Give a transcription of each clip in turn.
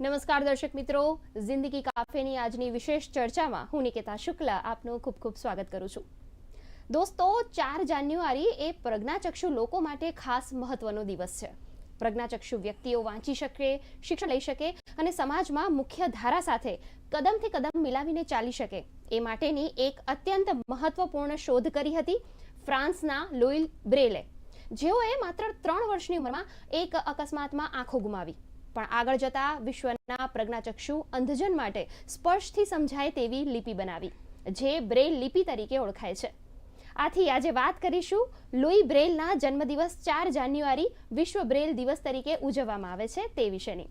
નમસ્કાર દર્શક મિત્રો. જિંદગી કાફેની આજની વિશેષ ચર્ચામાં હું નિકેતા શુક્લા આપનું ખૂબ ખૂબ સ્વાગત કરું છું. દોસ્તો, ચાર જાન્યુઆરી એ પ્રજ્ઞાચક્ષુ લોકો માટે ખાસ મહત્વનો દિવસ છે. પ્રજ્ઞાચક્ષુ વ્યક્તિઓ વાંચી શકે, શિક્ષણ લઈ શકે અને સમાજમાં મુખ્ય ધારા સાથે કદમથી કદમ મિલાવીને ચાલી શકે. એ માટેની એક અત્યંત મહત્વપૂર્ણ શોધ કરી હતી ફ્રાન્સના લોઇલ બ્રેલે. જેઓએ માત્ર ત્રણ વર્ષની ઉંમરમાં એક અકસ્માતમાં આંખો ગુમાવી. પણ આગળ જતા વિશ્વના પ્રજ્ઞાચક્ષુ અંધજન માટે સ્પર્શથી સમજાય તેવી લિપિ બનાવી, જે બ્રેલ લિપિ તરીકે ઓળખાય છે. આથી આજે વાત કરીશું લુઈ બ્રેલના જન્મદિવસ ચાર જાન્યુઆરી વિશ્વ બ્રેલ દિવસ તરીકે ઉજવવામાં આવે છે તે વિશેની.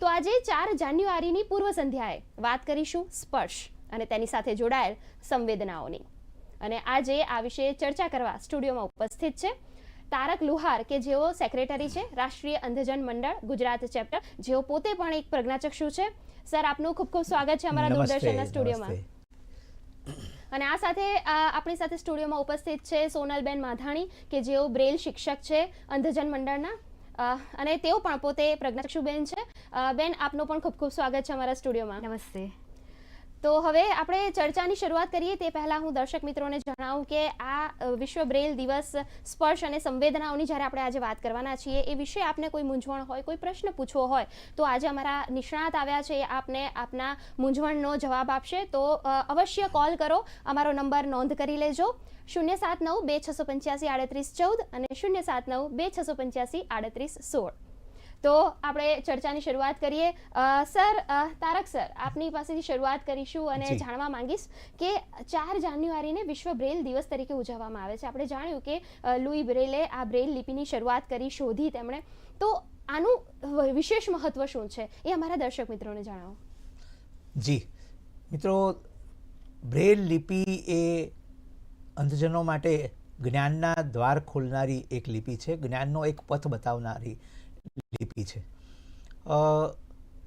તો આજે ચાર જાન્યુઆરીની પૂર્વ સંધ્યાએ વાત કરીશું સ્પર્શ અને તેની સાથે જોડાયેલ સંવેદનાઓની. અને આજે આ વિશે ચર્ચા કરવા સ્ટુડિયોમાં ઉપસ્થિત છે તારક લુહાર કે જેઓ સેક્રેટરી છે રાષ્ટ્રીય અંધજન મંડળ ગુજરાત ચેપ્ટર જેઓ પોતે પણ એક પ્રજ્ઞાચક્ષુ છે. સર આપનું ખૂબ ખૂબ સ્વાગત છે અમારા દૂરદર્શનના સ્ટુડિયોમાં. અને આ સાથે આપણી સાથે સ્ટુડિયોમાં ઉપસ્થિત છે સોનલબેન માધાણી કે જેઓ બ્રેલ શિક્ષક છે અંધજન મંડળના. અને તેઓ પણ પોતે પ્રજ્ઞાચક્ષુ બેન છે બેન આપનું પણ ખૂબ ખૂબ સ્વાગત છે અમારા સ્ટુડિયોમાં. નમસ્તે. તો હવે આપણે ચર્ચાની શરૂઆત કરીએ તે પહેલાં હું દર્શક મિત્રોને જણાવું કે આ વિશ્વ બ્રેલ દિવસ સ્પર્શ અને સંવેદનાઓની જ્યારે આપણે આજે વાત કરવાના છીએ, એ વિશે આપને કોઈ મૂંઝવણ હોય, કોઈ પ્રશ્ન પૂછવો હોય, તો આજે અમારા નિષ્ણાત આવ્યા છે એ આપને આપના મૂંઝવણનો જવાબ આપશે. તો અવશ્ય કોલ કરો, અમારો નંબર નોંધ કરી લેજો. શૂન્ય સાત નવ બે છસો પંચ્યાસી આડત્રીસ ચૌદ અને શૂન્ય સાત નવ બે છસો પંચ્યાસી આડત્રીસ સોળ. તો આપણે ચર્ચાની શરૂઆત કરીએ. સર તારક સર આપની પાસેથી શરૂઆત કરીશું અને જાણવા માંગીશ કે ચાર જાન્યુઆરીને વિશ્વ બ્રેલ દિવસ તરીકે ઉજવવામાં આવે છે. આપણે જાણ્યું કે લુઈ બ્રેલે આ બ્રેલ લિપિની શરૂઆત કરી શોધી તેમણે. તો આનું વિશેષ મહત્વ શું છે? એ અમારા દર્શક મિત્રોને જણાવો. જી. મિત્રો બ્રેલ લિપિ એ અંધજનો માટે જ્ઞાનના દ્વાર ખોલનારી એક લિપિ છે. જ્ઞાનનો એક પથ બતાવનારી લિપિ છે.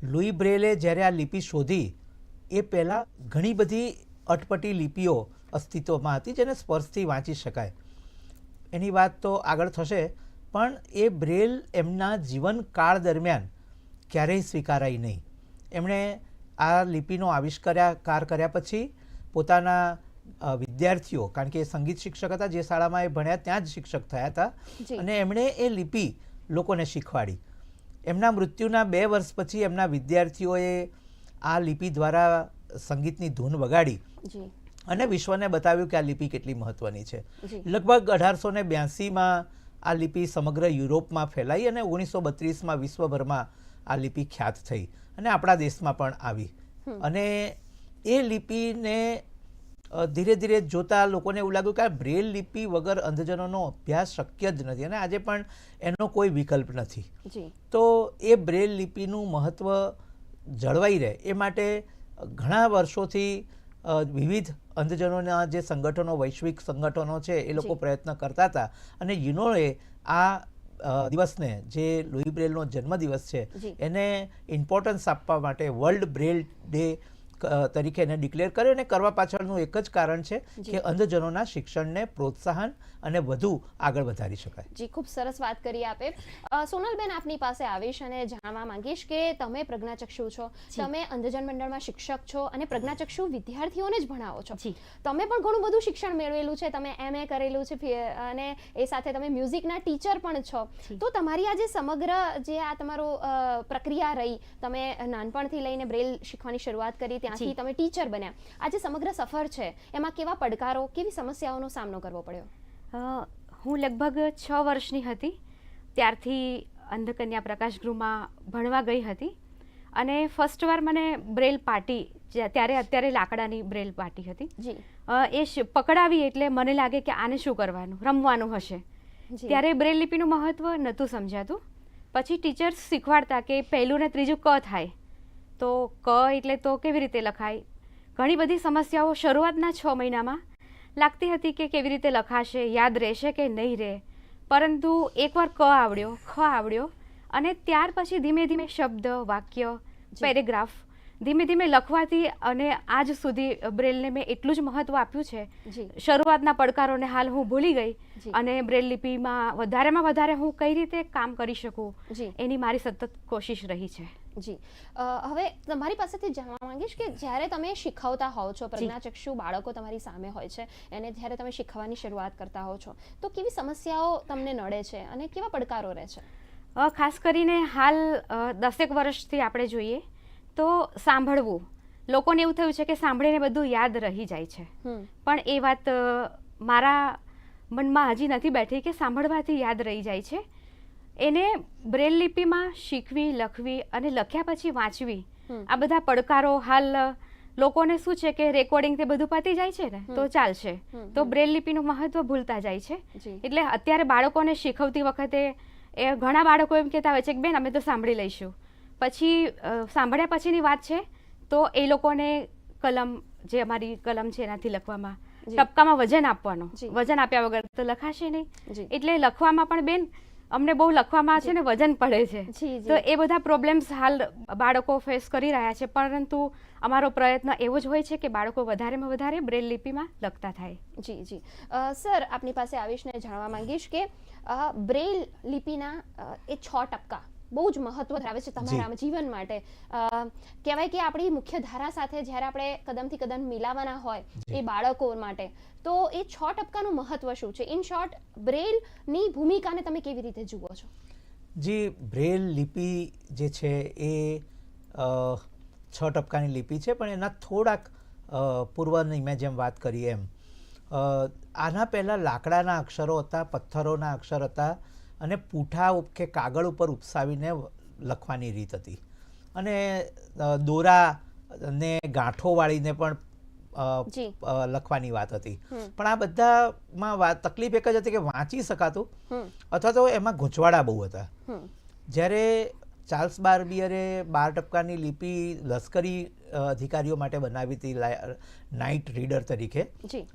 લુઈ બ્રેલે જ્યારે આ લિપિ શોધી એ પહેલાં ઘણી બધી અટપટી લિપિઓ અસ્તિત્વમાં હતી જેને સ્પર્શથી વાંચી શકાય. એની વાત તો આગળ થશે પણ એ બ્રેલ એમના જીવનકાળ દરમિયાન ક્યારેય સ્વીકારાઈ નહીં. એમણે આ લિપિનો આવિષ્કાર કર્યા પછી પોતાના વિદ્યાર્થીઓ કારણ કે એ સંગીત શિક્ષક હતા જે શાળામાં એ ભણ્યા ત્યાં જ શિક્ષક થયા હતા. અને એમણે એ લિપિ લોકોને શીખવાડી. એમના મૃત્યુના બે વર્ષ પછી એમના વિદ્યાર્થીઓએ આ લિપિ દ્વારા સંગીતની ધૂન વગાડી. અને વિશ્વને બતાવ્યું કે આ લિપિ કેટલી મહત્વની છે. લગભગ અઢારસો ને બ્યાસીમાં આ લિપિ સમગ્ર યુરોપમાં ફેલાઈ અને ઓગણીસો બત્રીસમાં વિશ્વભરમાં આ લિપિ ખ્યાત થઈ. અને આપણા દેશમાં પણ આવી. અને એ લિપિને ધીરે ધીરે જોતા લોકોને એવું લાગ્યું કે આ બ્રેલ લિપિ વગર અંધજનોનો અભ્યાસ શક્ય જ નથી અને આજે પણ એનો કોઈ વિકલ્પ નથી. તો એ બ્રેલ લિપિનું મહત્ત્વ જળવાઈ રહે. એ માટે ઘણા વર્ષોથી વિવિધ અંધજનોના જે સંગઠનો વૈશ્વિક સંગઠનો છે એ લોકો પ્રયત્ન કરતા હતા. અને યુનોએ આ દિવસને જે લુઈ બ્રેલનો જન્મદિવસ છે એને ઇમ્પોર્ટન્સ આપવા માટે વર્લ્ડ બ્રેલ ડે તરીકે એને ડિક્લેર કર્યો અને કરવા પાછળનું એક જ કારણ છે જી. કે અંધજનોના શિક્ષણને પ્રોત્સાહન અને વધુ આગળ વધારી શકાય. જી ખૂબ સરસ વાત કરી આપે. સોનલબેન આપની પાસે આવીશ અને જાણવા માંગીશ કે તમે પ્રજ્ઞાચક્ષુ છો. તમે અંધજન મંડળમાં શિક્ષક છો અને પ્રજ્ઞાચક્ષુ વિદ્યાર્થીઓને જ ભણાવો છો. જી. તમે પણ ઘણું બધું શિક્ષણ મેળવેલું છે. તમે એમએ કરેલું છે અને એ સાથે તમે મ્યુઝિકના ટીચર પણ છો. તો તમારી આ જે સમગ્ર જે આ તમારો પ્રક્રિયા રહી તમે નાનપણથી લઈને બ્રેલ શીખવાની શરૂઆત કરી ત્યાંથી તમે ટીચર બન્યા. આ જે સમગ્ર સફર છે એમાં કેવા પડકારો કેવી સમસ્યાઓનો સામનો કરવો પડ્યો? હું લગભગ છ વર્ષની હતી. ત્યારથી અંધકન્યા પ્રકાશ ગૃહમાં ભણવા ગઈ હતી. અને ફર્સ્ટ વાર મને બ્રેલ પાર્ટી ત્યારે અત્યારે લાકડાની બ્રેલ પાર્ટી હતી. એ પકડાવી એટલે મને લાગે કે આને શું કરવાનું રમવાનું હશે. ત્યારે બ્રેલ લિપિનું મહત્ત્વ નહોતું સમજાતું. પછી ટીચર્સ શીખવાડતા કે પહેલું ને ત્રીજું ક થાય. તો ક એટલે તો કેવી રીતે લખાય? ઘણી બધી સમસ્યાઓ શરૂઆતના છ મહિનામાં લાગતી હતી કે કેવી રીતે લખાશે યાદ રહેશે કે નહીં રહે. પરંતુ એકવાર ક આવડ્યો ખ આવડ્યો અને ત્યાર પછી ધીમે ધીમે શબ્દ વાક્ય પેરેગ્રાફ ધીમે ધીમે લખવાથી અને આજ સુધી બ્રેલને મેં એટલું જ મહત્ત્વ આપ્યું છે. શરૂઆતના પડકારોને હાલ હું ભૂલી ગઈ અને બ્રેલ લિપિમાં વધારેમાં વધારે હું કઈ રીતે કામ કરી શકું એની મારી સતત કોશિશ રહી છે. જી. હવે તમારી પાસેથી જાણવા માંગીશ કે જ્યારે તમે શીખવતા હોવ છો પ્રજ્ઞાચક્ષુ બાળકો તમારી સામે હોય છે એને જ્યારે તમે શીખવાની શરૂઆત કરતા હો છો તો કેવી સમસ્યાઓ તમને નડે છે અને કેવા પડકારો રહે છે? ખાસ કરીને હાલ દસેક વર્ષથી આપણે જોઈએ તો સાંભળવું. લોકોને એવું થયું છે કે સાંભળીને બધું યાદ રહી જાય છે. પણ એ વાત મારા મનમાં હજી નથી બેઠી કે સાંભળવાથી યાદ રહી જાય છે. એને બ્રેલ લિપિમાં શીખવી લખવી અને લખ્યા પછી વાંચવી. આ બધા પડકારો હાલ લોકોને શું છે કે રેકોર્ડિંગ તે બધું પતી જાય છે ને તો ચાલશે. તો બ્રેલ લિપિનું મહત્વ ભૂલતા જાય છે. એટલે અત્યારે બાળકોને શીખવતી વખતે એ ઘણા બાળકો એમ કહેતા હોય છે કે બેન અમે તો સાંભળી લઈશું. પછી સાંભળ્યા પછીની વાત છે તો એ લોકોને કલમ જે અમારી કલમ છે એનાથી લખવામાં. ટપકામાં વજન આપવાનો. વજન આપ્યા વગર તો લખાશે નહીં. એટલે લખવામાં પણ બેન અમને બહુ લખવામાં છે ને વજન પડે છે. તો એ બધા પ્રોબ્લેમ્સ હાલ બાળકો ફેસ કરી રહ્યા છે પરંતુ અમારો પ્રયત્ન એવો જ હોય છે કે બાળકો વધારેમાં વધારે બ્રેલ લિપિમાં લખતા થાય. જી જી. સર આપની પાસે આવીશને જાણવા માંગીશ કે બ્રેલ લિપિના એ છ ટપકા. બહુ જ મહત્વ ધરાવે છે તમારા જીવન માટે. કહેવાય કે આપણી મુખ્ય ધારા સાથે જ્યારે આપણે કદમથી કદમ મિલાવવાના હોય એ બાળકો માટે તો એ છ ટપકાનું મહત્વ શું છે? ઇન શોર્ટ બ્રેલની ભૂમિકાને તમે કેવી રીતે જુઓ છો? જી બ્રેલ લિપિ જે છે એ છ ટપકાની લિપિ છે પણ એના થોડાક પૂર્વની મેં જેમ વાત કરી એમ. આના પહેલાં લાકડાના અક્ષરો હતા પથ્થરોના અક્ષર હતા અને પૂઠા કે કાગળ ઉપર ઉપસાવીને લખવાની રીત હતી. અને દોરા ને ગાંઠો વાળીને પણ લખવાની વાત હતી. પણ આ બધામાં વાત તકલીફ એક જ હતી કે વાંચી શકાતું અથવા તો એમાં ગૂંચવાડા બહુ હતા. જ્યારે ચાર્લ્સ બાર્બિયરે બાર ટપકાની લિપિ લશ્કરી અધિકારીઓ માટે બનાવી હતી નાઇટ રીડર તરીકે.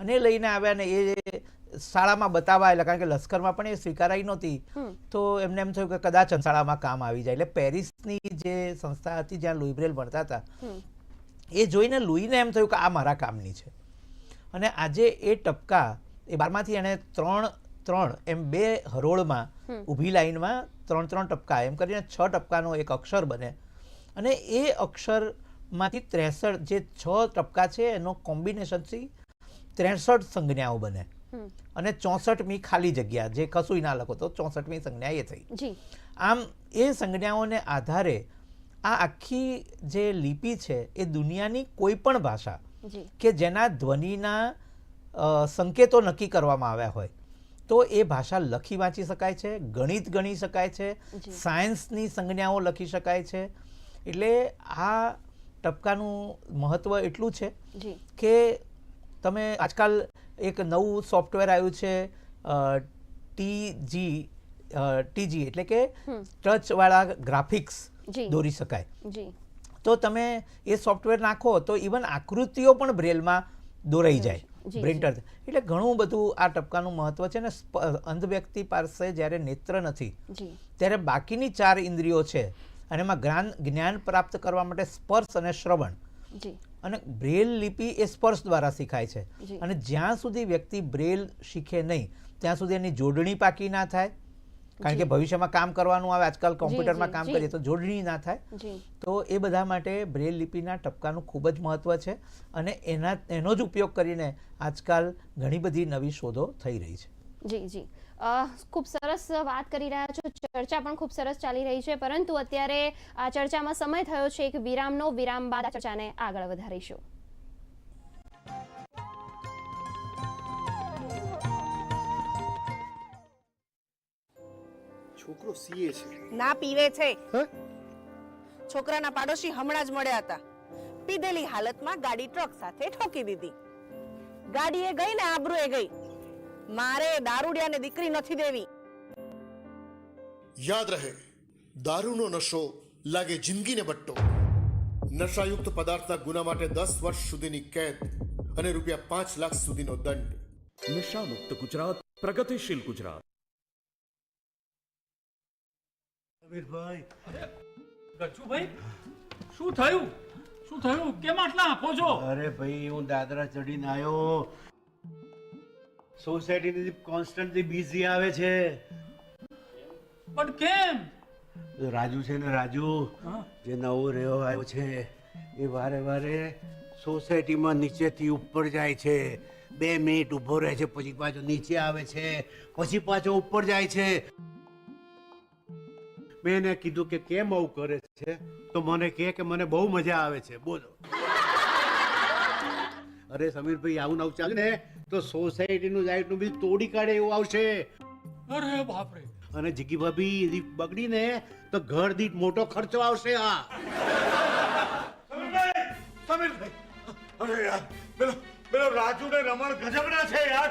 અને લઈને આવ્યા ને એ શાળામાં બતાવાયેલા કારણ કે લશ્કરમાં પણ એ સ્વીકારાઈ નહોતી. તો એમને એમ થયું કે કદાચ શાળામાં કામ આવી જાય. એટલે પેરિસની જે સંસ્થા હતી જ્યાં લુઈબ્રેલ ભણતા હતા એ જોઈને લુઈને એમ થયું કે આ મારા કામની છે. અને આજે એ ટપકા એ બારમાંથી એણે ત્રણ ત્રણ એમ બે હરોળમાં. ઊભી લાઈનમાં ત્રણ ત્રણ ટપકા એમ કરીને છ ટપકાનો એક અક્ષર બને. અને એ અક્ષરમાંથી ત્રેસઠ જે છ ટપકા છે એનો કોમ્બિનેશનથી ત્રેસઠ સંજ્ઞાઓ બને. અને ચોસઠમી ખાલી જગ્યા જે કશું ના લખો તો ચોસઠમી સંજ્ઞા એ થઈ. આમ એ સંજ્ઞાઓને આધારે આ આખી જે લિપિ છે એ દુનિયાની કોઈ પણ ભાષા કે જેના ધ્વનિના સંકેતો નક્કી કરવામાં આવ્યા હોય તો એ ભાષા લખી વાંચી શકાય છે ગણિત ગણી શકાય છે સાયન્સની સંજ્ઞાઓ લખી શકાય છે. એટલે આ ટપકાનું મહત્વ એટલું છે કે તમે આજકાલ એક નવું સોફ્ટવેર આવ્યું છે ટીજી ટીજી એટલે કે ટચવાળા ગ્રાફિક્સ દોરી શકાય. તો તમે એ સોફ્ટવેર નાખો તો ઇવન આકૃતિઓ પણ બ્રેલમાં દોરાઈ જાય. જી, એટલે ઘણું બધું આ ટપકાનું મહત્વ છે ને અંધ વ્યક્તિ પાસે જ્યારે નેત્ર નથી ત્યારે બાકીની ચાર ઇન્દ્રિયો છે અને એમાં જ્ઞાન જ્ઞાન પ્રાપ્ત કરવા માટે સ્પર્શ અને શ્રવણ. અને બ્રેલ લિપિ એ સ્પર્શ દ્વારા શીખાય છે. અને જ્યાં સુધી વ્યક્તિ બ્રેલ શીખે નહીં ત્યાં સુધી એની જોડણી પાકી ના થાય કારણ કે ભવિષ્યમાં કામ કરવાનું આવે આજકાલ કોમ્પ્યુટરમાં કામ કરીએ તો જોડણી ના થાય. તો એ બધા માટે બ્રેલ લિપિના ટપકાનું ખૂબ જ મહત્વ છે અને એના એનો જ ઉપયોગ કરીને આજકાલ ઘણી બધી નવી શોધો થઈ રહી છે. જી જી. ખૂબ સરસ વાત કરી રહ્યા છો. ચર્ચા પણ ખૂબ સરસ ચાલી રહી છે પરંતુ અત્યારે આ ચર્ચામાં સમય થયો છે. એક વિરામનો વિરામ બાદ ચર્ચાને આગળ વધારીશું. છોકરો સીએ છે. ના પીવે છે. હે? છોકરાના પાડોશી હમણાં જ મળ્યા હતા. પીધેલી હાલતમાં ગાડી ટ્રક સાથે ઠોકી દીધી. ગાડીએ ગઈ ને આબરૂએ ગઈ. મારે દારૂડિયાને દીકરી નથી દેવી. યાદ રહે દારૂનો નશો લાગે જિંદગીને બટ્ટો. નશાયુક્ત પદાર્થના ગુના માટે દસ વર્ષ સુધીની કેદ અને રૂપિયા પાંચ લાખ સુધીનો દંડ. નશામુક્ત ગુજરાત પ્રગતિશીલ ગુજરાત. ગજુભાઈ શું થયું? શું થયું? કેમ આટલા આપો છો? અરે ભાઈ હું દાદરા ચડીને આવ્યો સોસાયટીની કોન્સ્ટન્ટલી બિઝી આવે છે. પણ કેમ? રાજુ છે ને રાજુ જે નવો રહ્યો આવ્યો છે એ વારે વારે સોસાયટીમાં નીચેથી ઉપર જાય છે. બે મિનિટ ઊભો રહે છે પછી પાછો નીચે આવે છે પછી પાછો ઉપર જાય છે. મેં એને કીધું કે કેમ આવું કરે છે તો મને કહે કે મને બહુ મજા આવે છે. બોલો. અરે સમીરભાઈ આવું નવું ચાલે ને તો સોસાયટીનું લાઈટનું બિલ તોડી કાઢે એવું આવશે. અરે બાપરે. અને જીગી ભાભી બગડીને તો ઘર દીઠ મોટો ખર્ચો આવશે આ સમીરભાઈ અરે યાર પેલો પેલો રાજુ ને રમણ ગજબના છે યાર.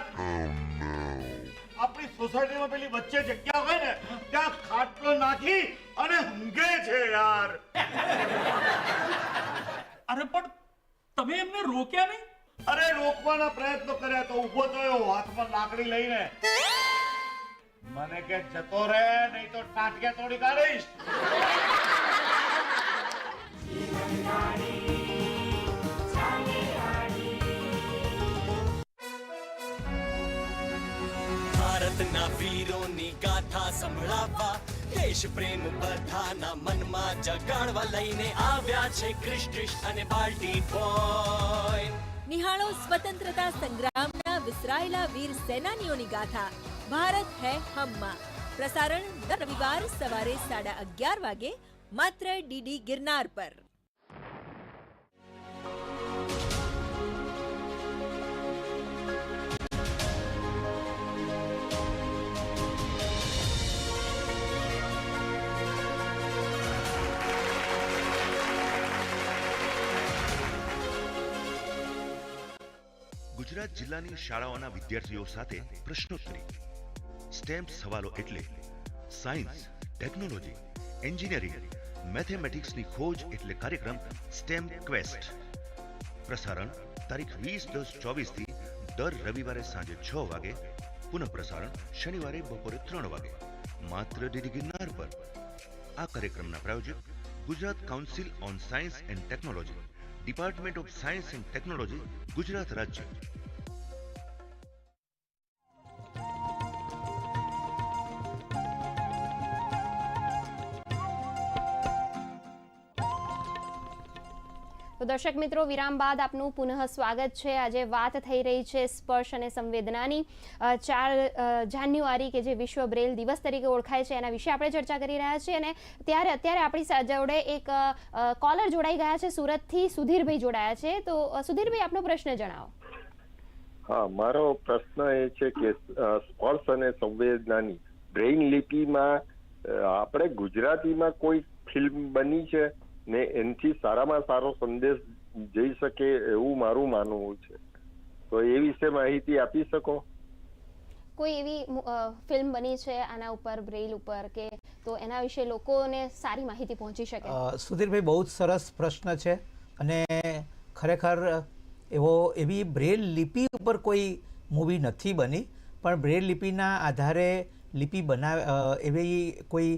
આપણી સોસાયટીમાં પેલી વચ્ચે જગ્યા હોય ને ત્યાં ખાટલો નાખી અને ઊંઘે છે યાર. અરે પણ તમે એમને રોક્યા નહીં? અરે રોકવાના પ્રયત્નો કર્યા તો ઊભો થયો હાથમાં લાકડી લઈને. મને કે જતો રહે નહીં તો ટાટકે તોડી કાઢીશ. સંભળાવવા. દેશ પ્રેમ બધાના મનમાં જગાડવા લઈને આવ્યા છે ક્રિશ અને બાલ્ટી બોય નિહાળો સ્વતંત્રતા સંગ્રામના વિસરાયેલા વીર સેનાનીઓની ગાથા. ભારત હે હમમાં. પ્રસારણ દર રવિવાર સવારે સાડા અગિયાર વાગે, માત્ર ડીડી ગિરનાર પર. ગુજરાત જિલ્લાની શાળાઓના વિદ્યાર્થીઓ સાથે પ્રશ્નોત્તરી. સ્ટેમ્પ સવાલો એટલે સાયન્સ, ટેકનોલોજી, એન્જિનિયરિંગ, મેથેમેટિક્સની ખોજ એટલે કાર્યક્રમ સ્ટેમ ક્વેસ્ટ. પ્રસારણ તારીખ વીસ દસ ચોવીસથી દર રવિવારે સાંજે છ વાગે. પુનઃ પ્રસારણ શનિવારે બપોરે ત્રણ વાગે. માત્ર ડીડી ગિરનાર પર. આ કાર્યક્રમના પ્રાયોજક Gujarat council on science and technology department of science and technology Gujarat રાજ્ય. દર્શક મિત્રો, વિરામ બાદ આપનું પુનઃ સ્વાગત છે. આજે વાત થઈ રહી છે સ્પર્શ અને સંવેદનાની. ચાર જાન્યુઆરી કે જે વિશ્વ બ્રેલ દિવસ તરીકે ઓળખાય છે, એના વિશે આપણે ચર્ચા કરી રહ્યા છીએ અને ત્યારે, અત્યારે આપણી જોડે એક કોલર જોડાઈ ગયા છે, સુરતથી સુધીરભાઈ જોડાયા છે. તો સુધીરભાઈ, આપનો પ્રશ્ન જણાવો. હા, મારો પ્રશ્ન એ છે કે સ્પર્શ અને સંવેદનાની બ્રેઇન લિપિમાં આપણે ગુજરાતીમાં કોઈ ફિલ્મ બની છે? ને એનાથી સારામાં સારો સંદેશ જઈ શકે એવું મારું માનવું છે. તો એ વિશે માહિતી આપી શકો? કોઈ એવી ફિલ્મ બની છે આના ઉપર બ્રેઇલ ઉપર કે તો એના વિશે લોકોને સારી માહિતી પહોંચી શકે? સુધીરભાઈ બહુ જ સરસ પ્રશ્ન છે અને ખરેખર એવો એવી બ્રેલ લિપિ ઉપર કોઈ મૂવી નથી બની. પણ બ્રેલ લિપિના આધારે લિપિ બનાવ એવી કોઈ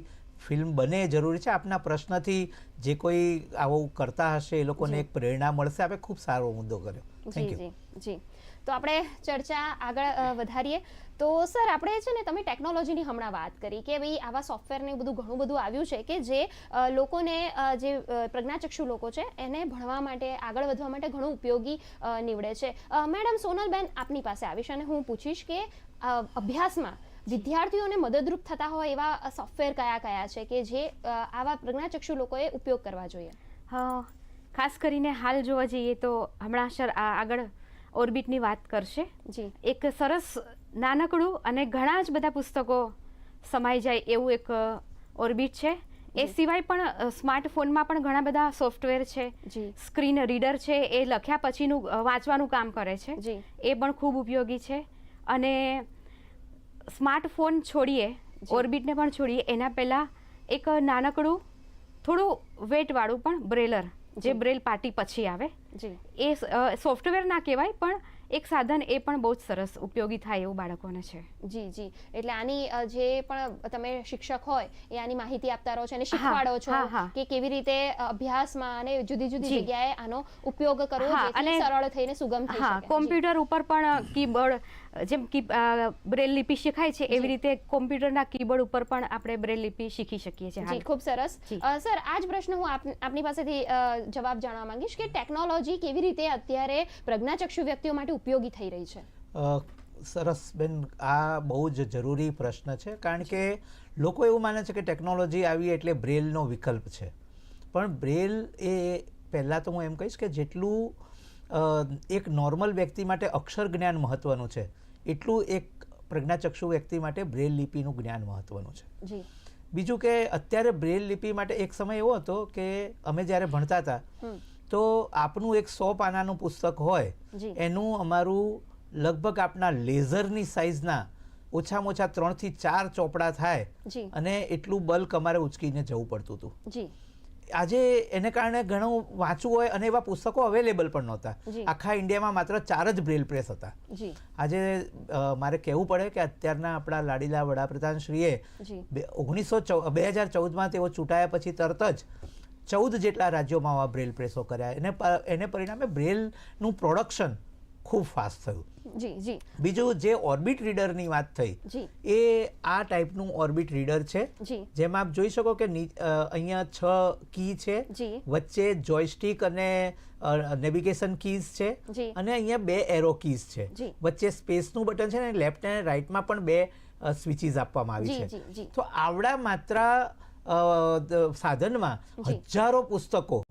ફિલ્મ બને જરૂરી છે. આપના પ્રશ્નથી જે કોઈ આવું કરતા હશે એ લોકોને એક પ્રેરણા મળશે. આપણે ખૂબ સારો મુદ્દો કર્યો. Thank ji you ji ji. તો આપણે ચર્ચા આગળ વધારીએ. તો સર આપણે છે ને તમે ટેકનોલોજીની હમણાં વાત કરી કે ભાઈ આવા સોફ્ટવેરને બધું ઘણું બધું આવ્યું છે કે જે લોકોને જે પ્રજ્ઞાચક્ષુ લોકો છે એને ભણવા માટે આગળ વધવા માટે ઘણું ઉપયોગી નીવડે છે. મેડમ સોનલબેન આપની પાસે આવીશ અને હું પૂછીશ કે અભ્યાસમાં વિદ્યાર્થીઓને મદદરૂપ થતા હોય એવા સોફ્ટવેર કયા કયા છે કે જે આવા પ્રજ્ઞાચક્ષુ લોકોએ ઉપયોગ કરવા જોઈએ? ખાસ કરીને હાલ જોવા જઈએ તો હમણાં સર આ આગળ ઓર્બિટની વાત કરશે. જી. એક સરસ નાનકડું અને ઘણા જ બધા પુસ્તકો સમાઈ જાય એવું એક ઓર્બિટ છે. એ સિવાય પણ સ્માર્ટફોનમાં પણ ઘણા બધા સોફ્ટવેર છે. જી. સ્ક્રીન રીડર છે એ લખ્યા પછીનું વાંચવાનું કામ કરે છે. જી. એ પણ ખૂબ ઉપયોગી છે. અને સ્માર્ટફોન છોડીએ ઓર્બિટને પણ છોડીએ એના પહેલાં એક નાનકડું થોડું વેટવાળું પણ બ્રેલર જે બ્રેલ પાર્ટી પછી આવે. એ સોફ્ટવેર ના કહેવાય પણ એક સાધન એ પણ બહુ જ સરસ ઉપયોગી થાય એવું બાળકોને છે. જી જી. એટલે આની જે પણ તમે શિક્ષક હોય એ આની માહિતી આપતા રહો છો અને શીખવાડો છો. કે કેવી રીતે અભ્યાસમાં અને જુદી જુદી જગ્યાએ આનો ઉપયોગ કરવો અને- સરળ થઈને સુગમ થઈ શકે. કોમ્પ્યુટર ઉપર પણ કીબોર્ડ જેમ કી બ્રેલ લિપિ શીખાય છે એવી રીતે કોમ્પ્યુટરના કીબોર્ડ ઉપર પણ આપણે બ્રેલ લિપિ શીખી શકીએ છીએ જી ખૂબ સરસ. સર આ જ પ્રશ્ન હું આપની પાસેથી જવાબ જાણવા માંગીશ કે ટેકનોલોજી કેવી રીતે અત્યારે પ્રજ્ઞાચક્ષુ વ્યક્તિઓ માટે ઉપયોગી થઈ રહી છે? સરસ બેન આ બહુ જ જરૂરી પ્રશ્ન છે કારણ કે લોકો એવું માને છે કે ટેકનોલોજી આવી એટલે બ્રેલનો વિકલ્પ છે. પણ બ્રેલ એ પહેલાં તો હું એમ કહીશ કે જેટલું એક નોર્મલ વ્યક્તિ માટે અક્ષર જ્ઞાન મહત્ત્વનું છે. એટલું એક પ્રજ્ઞાચક્ષુ વ્યક્તિ માટે બ્રેલ લિપિનું જ્ઞાન મહત્ત્વનું છે. બીજું કે અત્યારે બ્રેલ લિપિ માટે એક સમય એવો હતો કે અમે જ્યારે ભણતા હતા તો આપનું એક સો પાનાનું પુસ્તક હોય એનું અમારું લગભગ આપના લેઝરની સાઇઝના ઓછામાં ઓછા ત્રણથી ચાર ચોપડા થાય અને એટલું બલ્ક અમારે ઉચકીને જવું પડતું હતું. આજે એને કારણે ઘણું વાંચવું હોય અને એવા પુસ્તકો અવેલેબલ પણ નહોતા. આખા ઇન્ડિયામાં માત્ર ચાર જ બ્રેલ પ્રેસ હતા. આજે મારે કહેવું પડે કે અત્યારના આપણા લાડીલા વડાપ્રધાન શ્રીએ ઓગણીસો બે હજાર ચૌદમાં તેઓ ચૂંટાયા પછી તરત જ ચૌદ જેટલા રાજ્યોમાં આવા બ્રેલ પ્રેસો કર્યા. એને એને પરિણામે બ્રેલનું પ્રોડક્શન ખૂબ ફાસ્ટ થયું. જી જી. બીજું જે ઓર્બિટ રીડરની વાત થઈ જી. એ આ ટાઈપનું ઓર્બિટ રીડર છે. જી. જેમાં આપ જોઈ શકો કે અહીંયા છ કી છે. જી. વચ્ચે જોયસ્ટિક અને નેવિગેશન કીઝ છે. અને અહીંયા બે એરો કીઝ છે. વચ્ચે સ્પેસનું બટન છે ને લેફ્ટ અને રાઈટમાં પણ બે સ્વિચીસ આપવામાં આવી છે. તો આવડા માત્ર સાધનમાં હજારો પુસ્તકો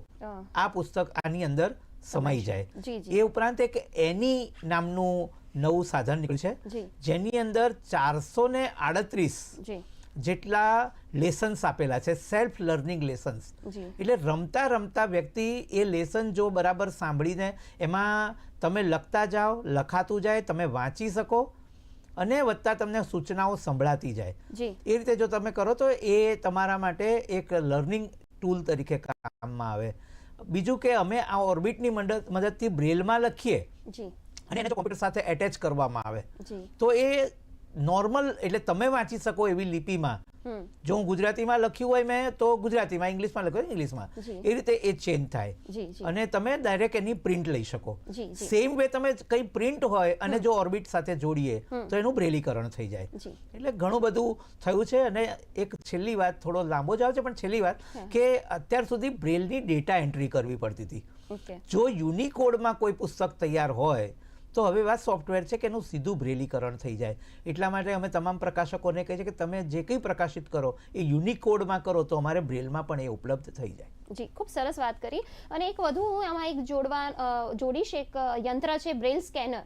આ પુસ્તક આની અંદર સમાઈ જાય. એ ઉપરાંત એક એની નામનું નવું સાધન નીકળ્યું છે જેની અંદર ચારસો ને આડત્રીસ જેટલા લેસન્સ આપેલા છે સેલ્ફ લર્નિંગ લેસન્સ એટલે રમતા રમતા વ્યક્તિ એ લેસન જો બરાબર સાંભળીને એમાં તમે લખતા જાઓ લખાતું જાય તમે વાંચી શકો અને વત્તા તમને સૂચનાઓ સંભળાતી જાય. એ રીતે જો તમે કરો તો એ તમારા માટે એક લર્નિંગ ટૂલ તરીકે કામમાં આવે. બીજું કે અમે આ ઓર્બિટની મદદ મદદથી બ્રેલમાં લખીએ અને એને જો કોમ્પ્યુટર સાથે એટેચ કરવામાં આવે. તો એ નોર્મલ એટલે તમે વાંચી શકો એવી લિપિમાં. જો હું ગુજરાતીમાં લખ્યું હોય મેં તો ગુજરાતીમાં ઇંગ્લિશમાં લખ્યું ઇંગ્લિશમાં. એ રીતે એ ચેન્જ થાય. અને તમે ડાયરેક્ટ એની પ્રિન્ટ લઈ શકો. સેમ વે તમે કંઈ પ્રિન્ટ હોય અને જો ઓર્બિટ સાથે જોડીએ તો એનું બ્રેલીકરણ થઈ જાય. એટલે ઘણું બધું થયું છે અને એક છેલ્લી વાત થોડો લાંબો જ આવે છે પણ છેલ્લી વાત કે અત્યાર સુધી બ્રેલની ડેટા એન્ટ્રી કરવી પડતી હતી. જો યુનિકોડમાં કોઈ પુસ્તક તૈયાર હોય તો હવે વાત સોફ્ટવેર છે કે એનું સીધું બ્રેલીકરણ થઈ જાય. એટલા માટે અમે તમામ પ્રકાશકોને કહીએ છીએ કે તમે જે કંઈ પ્રકાશિત કરો, એ યુનિકોડમાં કરો તો અમારે બ્રેલમાં પણ એ ઉપલબ્ધ થઈ જાય. જી, ખૂબ સરસ વાત કરી. અને એક વધુ હું આમાં એક જોડવા જોડીશ. એક યંત્ર છે બ્રેલ સ્કેનર.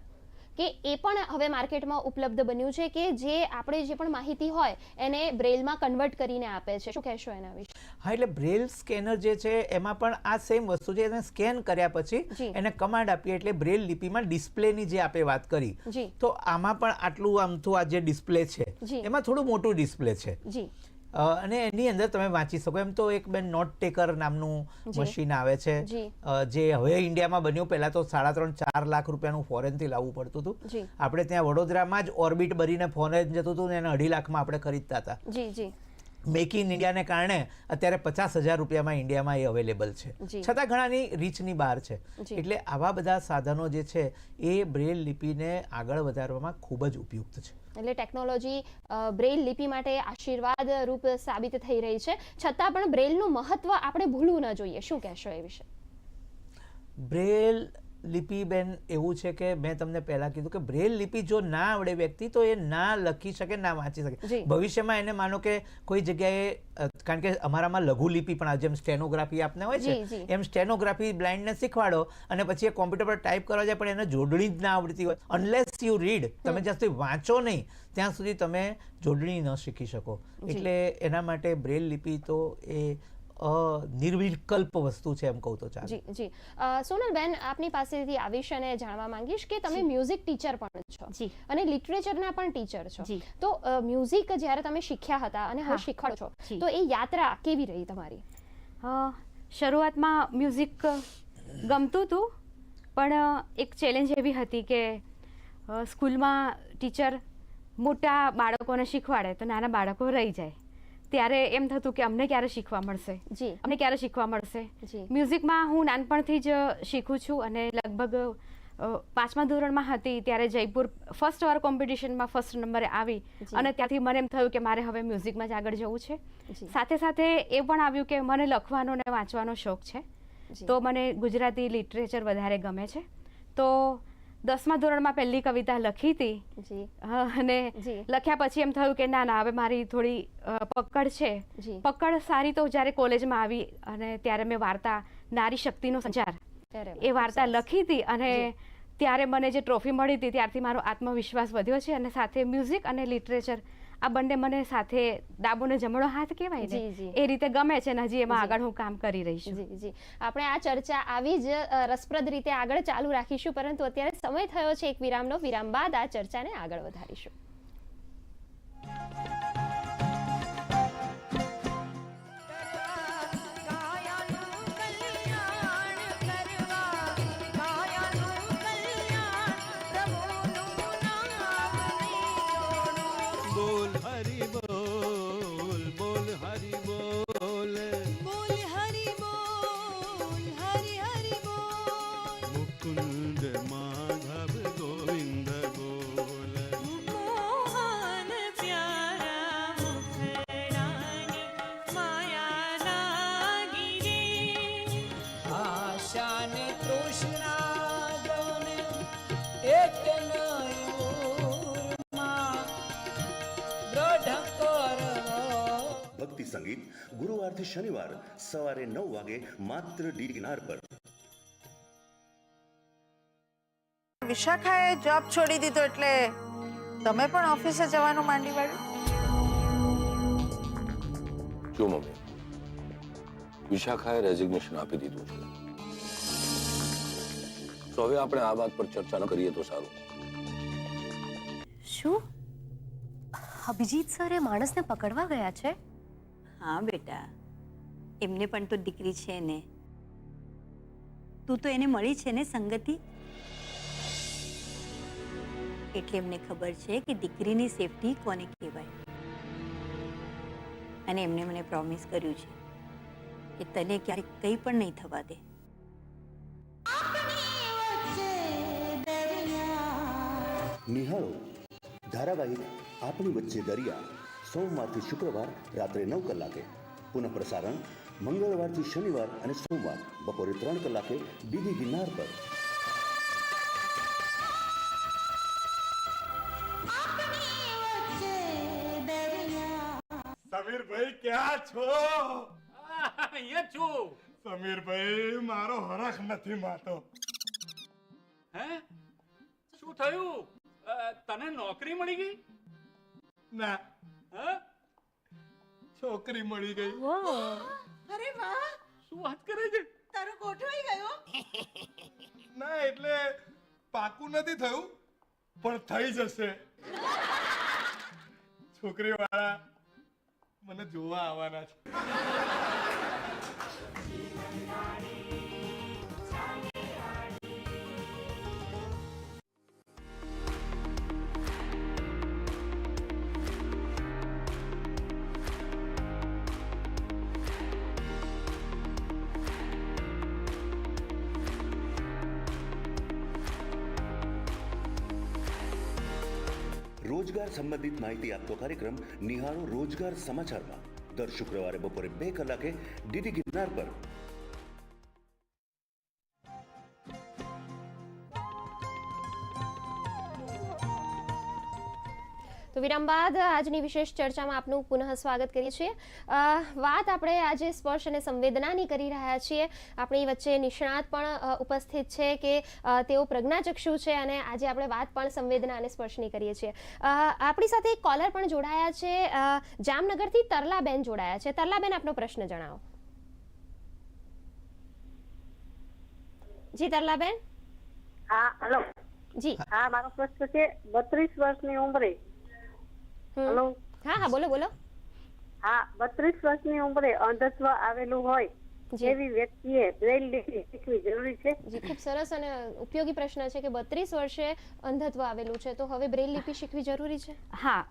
કે એ પણ હવે માર્કેટમાં ઉપલબ્ધ બન્યું છે કે જે આપણે જે પણ માહિતી હોય એને બ્રેલમાં કન્વર્ટ કરીને આપે છે. શું કહેશો એના વિશે? હા એટલે બ્રેલ સ્કેનર જે છે એમાં પણ આ સેમ વસ્તુ છે. એને સ્કેન કર્યા પછી એને કમાન્ડ આપીએ એટલે બ્રેલ લિપિમાં ડિસ્પ્લેની જે આપણે વાત કરી તો આમાં પણ આટલું આમથું આ જે ડિસ્પ્લે છે એમાં થોડું મોટું ડિસ્પ્લે છે. જી. અને એની અંદર તમે વાંચી શકો. એમ તો એક બેન નોટ ટેકર નામનું મશીન આવે છે. જે. હવે ઇન્ડિયામાં બન્યું. પહેલાં તો સાડા ત્રણ ચાર લાખ રૂપિયાનું ફોરેનથી લાવવું પડતું હતું. આપણે ત્યાં વડોદરામાં જ ઓર્બિટ ભરીને ફોરેન જતું હતું ને એને અઢી લાખમાં આપણે ખરીદતા હતા. જી જી. મેક ઇન ઇન્ડિયાને કારણે અત્યારે પચાસ હજાર રૂપિયામાં ઇન્ડિયામાં એ અવેલેબલ છે. છતાં ઘણાની રીચની બહાર છે. એટલે આવા બધા સાધનો જે છે એ બ્રેલ લિપિને આગળ વધારવામાં ખૂબ જ ઉપયુક્ત છે. એટલે ટેકનોલોજી બ્રેલ લિપિ માટે આશીર્વાદ રૂપ સાબિત થઈ રહી છે. છતાં પણ બ્રેલનું મહત્વ આપણે ભૂલવું ન જોઈએ. શું કહેશો એ વિશે? બ્રેલ લિપિ બેન એવું છે કે મેં તમને પહેલાં કીધું કે બ્રેલ લિપિ જો ના આવડે વ્યક્તિ તો એ ના લખી શકે ના વાંચી શકે. ભવિષ્યમાં એને માનો કે કોઈ જગ્યાએ કારણ કે અમારામાં લઘુ લિપિ પણ જેમ સ્ટેનોગ્રાફી આપને હોય છે એમ સ્ટેનોગ્રાફી બ્લાઇન્ડને શીખવાડો અને પછી એ કોમ્પ્યુટર પર ટાઈપ કરવા જાય પણ એને જોડણી જ ના આવડતી હોય. અનલેસ યુ રીડ તમે જ્યાં સુધી વાંચો નહીં ત્યાં સુધી તમે જોડણી ન શીખી શકો. એટલે એના માટે બ્રેલ લિપિ તો એ નિર્વિકલ્પ વસ્તુ છે એમ કહું તો ચાલે. જી જી. અ, સોનલબેન આપની પાસેથી આવીશ અને જાણવા માંગીશ કે તમે મ્યુઝિક ટીચર પણ છો જી. અને લિટરેચરના પણ ટીચર છો. જી. તો મ્યુઝિક જ્યારે તમે શીખ્યા હતા અને હવે હા. શીખવાડો છો તો એ યાત્રા કેવી રહી તમારી? શરૂઆતમાં મ્યુઝિક ગમતું હતું પણ એક ચેલેન્જ એવી હતી કે સ્કૂલમાં ટીચર મોટા બાળકોને શીખવાડે તો નાના બાળકો રહી જાય. ત્યારે એમ થતું કે અમને ક્યારે શીખવા મળશે? જી. અમને ક્યારે શીખવા મળશે? જી. મ્યુઝિકમાં હું નાનપણથી જ શીખું છું અને લગભગ પાંચમા ધોરણમાં હતી ત્યારે જયપુર ફર્સ્ટ વાર કોમ્પિટિશનમાં ફર્સ્ટ નંબરે આવી અને ત્યાંથી મને એમ થયું કે મારે હવે મ્યુઝિકમાં જ આગળ જવું છે. સાથે સાથે એ પણ આવ્યું કે મને લખવાનો ને વાંચવાનો શોખ છે. તો મને ગુજરાતી લિટરેચર વધારે ગમે છે. તો દસમા ધોરણમાં પહેલી કવિતા લખી હતી. અને લખ્યા પછી એમ થયું કે ના ના હવે મારી થોડી પકડ છે. પકડ સારી તો જ્યારે કોલેજમાં આવી અને ત્યારે મેં વાર્તા નારી શક્તિનો સંચાર એ વાર્તા લખી હતી અને ત્યારે મને જે ટ્રોફી મળી હતી ત્યારથી મારો આત્મવિશ્વાસ વધ્યો છે અને સાથે મ્યુઝિક અને લિટરેચર આ બંને મને સાથે ડાબો ને જમણો હાથ કહેવાય. ને એ રીતે ગમે છે ને હજી એમાં આગળ હું કામ કરી રહી છું. જી જી. આપણે આ ચર્ચા આવી જ રસપ્રદ રીતે આગળ ચાલુ રાખીશું પરંતુ અત્યારે સમય થયો છે એક વિરામનો. વિરામ બાદ આ ચર્ચાને આગળ વધારીશું. ગુરુવારથી શનિવાર સવારે નવ વાગે માત્ર ડી કિનાર પર. વિશાખાએ જોબ છોડી દીધો એટલે તમે પણ ઓફિસે જવાનું માંડી વાળ્યું જો મમ્મી વિશાખાએ રેઝિગ્નેશન આપી દીધું છે. તો હવે આપણે આ વાત પર ચર્ચા ન કરીએ તો સારું. શું? અભિજીત સર એ માણસને પકડવા ગયા છે? હા બેટા. એમને પણ તો દીકરી છે ને. તું તો એને મળી છે ને સંગતિ? એટલે એમને ખબર છે કે દીકરીની સેફટી કોને કહેવાય. અને એમને મને પ્રોમિસ કર્યું છે કે તને ક્યારેક કંઈ પણ નહીં થવા દે. નિહાળો, ધારાવાહિક આપણી વચ્ચે દરિયા, સોમવારથી શુક્રવાર રાત્રે નવ કલાકે. પુનઃ પ્રસારણ મંગળવારથી શનિવાર અને સોમવાર બપોરે ત્રણ કલાકે ડીડી ગિરનાર પર. સમીરભાઈ ક્યાં છો? અહીંયા છું. સમીરભાઈ મારો હરખ નથી માતો હે? શું થયું? તને નોકરી મળી ગઈ? ના. હ? છોકરી મળી ગઈ. અરે વાહ! શું વાત કરે છે? તારો ગોઠવાઈ ગયો? ના એટલે પાકું નથી થયું પણ થઈ જશે. છોકરી વાળા મને જોવા આવવાના છે. સંબંધિત માહિતી આપતો કાર્યક્રમ નિહાળો રોજગાર સમાચારમાં. દર શુક્રવારે બપોરે બે કલાકે ડીડી ગિરનાર પર વિરામ બાદ આજની વિશેષ ચર્ચામાં આપનું પુનઃ સ્વાગત કરીએ છીએ. વાત આપણે આજે સ્પર્શ અને સંવેદનાની કરી રહ્યા છીએ. આપણી વચ્ચે નિષ્ણાત પણ ઉપસ્થિત છે કે તેઓ પ્રજ્ઞાચક્ષુ છે અને આજે આપણે વાત પણ સંવેદના અને સ્પર્શની કરીએ છીએ. આપણી સાથે એક કોલર પણ જોડાયા છે. જામનગરથી તરલાબેન જોડાયા છે. તરલાબેન આપનો પ્રશ્ન જણાવો. જી તરલાબેન? હા હેલો. જી. હા મારો પ્રશ્ન છે બત્રીસ વર્ષની ઉંમરે. હલો? હા હા બોલો બોલો. હા બત્રીસ વર્ષની ઉંમરે અંધત્વ આવેલું હોય જેવી વ્યક્તિએ બ્રેઇલ લિપિ શીખવી જરૂરી છે? જી ખૂબ સરસ અને ઉપયોગી પ્રશ્ન છે કે બત્રીસ વર્ષે અંધત્વ આવેલું છે તો હવે બ્રેલ લિપિ શીખવી જરૂરી છે? હા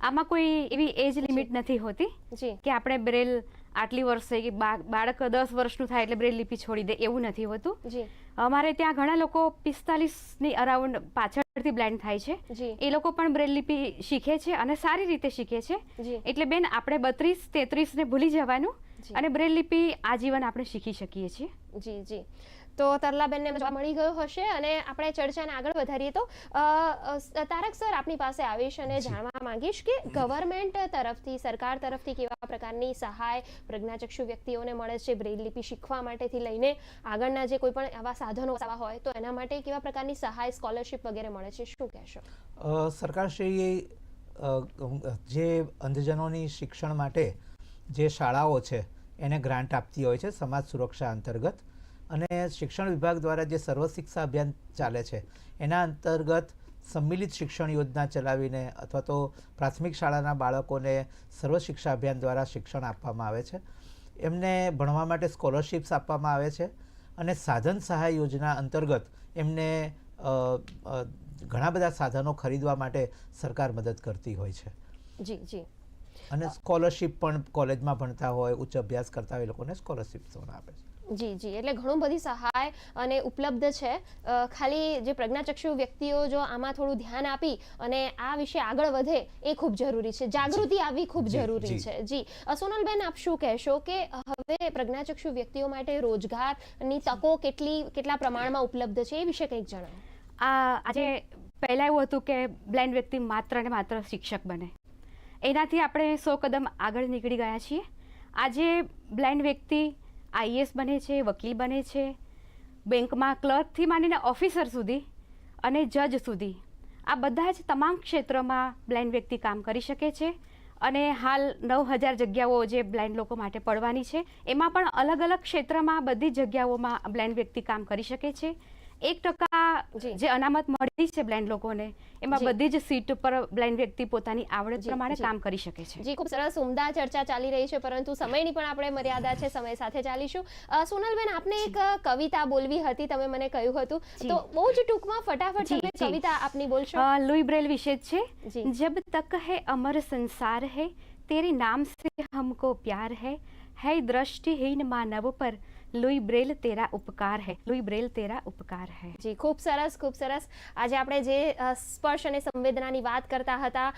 આમાં કોઈ એવી એજ લિમિટ નથી હોતી જી. કે આપણે બ્રેલ આટલી વર્ષે થઈ બા- બાળક દસ વર્ષનું થાય એટલે બ્રેલ લિપિ છોડી દે એવું નથી હોતું. જી. અમારે ત્યાં ઘણા લોકો પિસ્તાલીસની અરાઉન્ડ પાછળથી બ્લાઇન્ડ થાય છે. એ લોકો પણ બ્રેલ લિપિ શીખે છે અને સારી રીતે શીખે છે. એટલે બેન આપણે બત્રીસ તેત્રીસને ભૂલી જવાનું અને બ્રેલ લિપિ આજીવન આપણે શીખી શકીએ છીએ. જી જી. તો તરલાબેનને જવાબ મળી ગયો હશે અને આપણે ચર્ચાને આગળ વધારીએ તો તારક સર આપની પાસે આવીશ અને જાણવા માંગીશ કે ગવર્મેન્ટ તરફથી સરકાર તરફથી કેવા પ્રકારની સહાય પ્રજ્ઞાચક્ષુ વ્યક્તિઓને મળે છે બ્રેઇલ લિપિ શીખવા માટેથી લઈને આગળના જે કોઈ પણ આવા સાધનો આવા હોય તો એના માટે કેવા પ્રકારની સહાય સ્કોલરશિપ વગેરે મળે છે શું કહેશો? સરકારશ્રીએ જે અંધજનોની શિક્ષણ માટે જે શાળાઓ છે એને ગ્રાન્ટ આપતી હોય છે સમાજ સુરક્ષા અંતર્ગત. અને શિક્ષણ વિભાગ દ્વારા જે સર્વ શિક્ષા અભિયાન ચાલે છે એના અંતર્ગત સંમિલિત શિક્ષણ યોજના ચલાવીને અથવા તો પ્રાથમિક શાળાના બાળકોને સર્વ શિક્ષા અભિયાન દ્વારા શિક્ષણ આપવામાં આવે છે. એમને ભણવા માટે સ્કોલરશિપ્સ આપવામાં આવે છે અને સાધન સહાય યોજના અંતર્ગત એમને ઘણા બધા સાધનો ખરીદવા માટે સરકાર મદદ કરતી હોય છે. જી જી. અને સ્કોલરશિપ પણ કોલેજમાં ભણતા હોય ઉચ્ચ અભ્યાસ કરતા હોય એ લોકોને સ્કોલરશિપ પણ આપે છે. જી જી. એટલે ઘણું બધી સહાય અને ઉપલબ્ધ છે. ખાલી જે પ્રજ્ઞાચક્ષુ વ્યક્તિઓ જો આમાં થોડું ધ્યાન આપી અને આ વિશે આગળ વધે એ ખૂબ જરૂરી છે. જાગૃતિ આવવી ખૂબ જરૂરી છે. જી. સોનલબેન આપ શું કહેશો કે હવે પ્રજ્ઞાચક્ષુ વ્યક્તિઓ માટે રોજગારની તકો કેટલી કેટલા પ્રમાણમાં ઉપલબ્ધ છે એ વિશે કંઈક જણાવો. આ આજે પહેલાં એવું હતું કે બ્લાઇન્ડ વ્યક્તિ માત્ર ને માત્ર શિક્ષક બને. એનાથી આપણે સો કદમ આગળ નીકળી ગયા છીએ. આજે બ્લાઇન્ડ વ્યક્તિ આઈએસ બને છે, વકીલ બને છે, બેંકમાં ક્લર્કથી માંડીને ઓફિસર સુધી અને જજ સુધી. આ બધા જ તમામ ક્ષેત્રોમાં બ્લાઇન્ડ વ્યક્તિ કામ કરી શકે છે અને હાલ નવ હજાર જગ્યાઓ જે બ્લાઇન્ડ લોકો માટે પડવાની છે, એમાં પણ અલગ અલગ ક્ષેત્રમાં બધી જગ્યાઓમાં બ્લાઇન્ડ વ્યક્તિ કામ કરી શકે છે. એક ટકા જે. અનામત મળી છે બ્લાઇન્ડ લોકોને એમાં બધી જ સીટ પર બ્લાઇન્ડ વ્યક્તિ પોતાની આવડત પ્રમાણે કામ કરી શકે છે. જી ખૂબ સરસ ઉમદા ચર્ચા ચાલી રહી છે પરંતુ સમયની પણ આપણે મર્યાદા છે સમય સાથે ચાલીશું. સોનલબેન આપને એક કવિતા બોલવી હતી તમે મને કહ્યું હતું. તો બહુ જ ટૂંકમાં ફટાફટ તમે કવિતા આપની બોલશો. લુઈ બ્રેલ વિશે જ છે. જબ તક હે અમર સંસાર હે તેરે નામ સે હમકો પ્યાર હે. હૈ દ્રષ્ટિહીન માનવ પર લુઈ બ્રેલ તેરા ઉપકાર હૈ. લુઈ બ્રેલ તેરા ઉપકાર હે. જી ખૂબ સરસ ખૂબ સરસ. આજે આપણે જે સ્પર્શ અને સંવેદનાની વાત કરતા હતા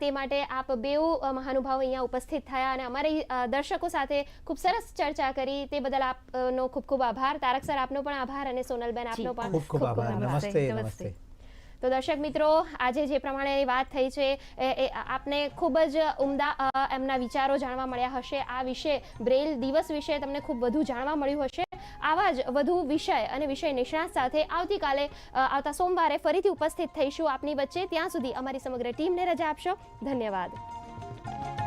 તે માટે આપ બેઉ મહાનુભાવ અહીંયા ઉપસ્થિત થયા અને અમારી દર્શકો સાથે ખૂબ સરસ ચર્ચા કરી. તે બદલ આપનો ખૂબ ખૂબ આભાર. તારક સર આપનો પણ આભાર અને સોનલબેન આપનો પણ ખૂબ ખૂબ આભાર. નમસ્તે. નમસ્તે. તો દર્શક મિત્રો, આજે જે પ્રમાણે વાત થઈ છે, એ આપને ખૂબ જ ઉમદા એમના વિચારો જાણવા મળ્યા હશે. આ વિશે બ્રેલ દિવસ વિશે તમને ખૂબ વધુ જાણવા મળ્યું હશે. આવા જ વધુ વિષય અને વિષય નિષ્ણાત સાથે આવતીકાલે આવતા સોમવારે ફરીથી ઉપસ્થિત થઈશું આપની વચ્ચે. ત્યાં સુધી અમારી સમગ્ર ટીમને રજા આપશો. ધન્યવાદ.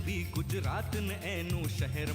ગરવી ગુજરાત ને એનું શહેર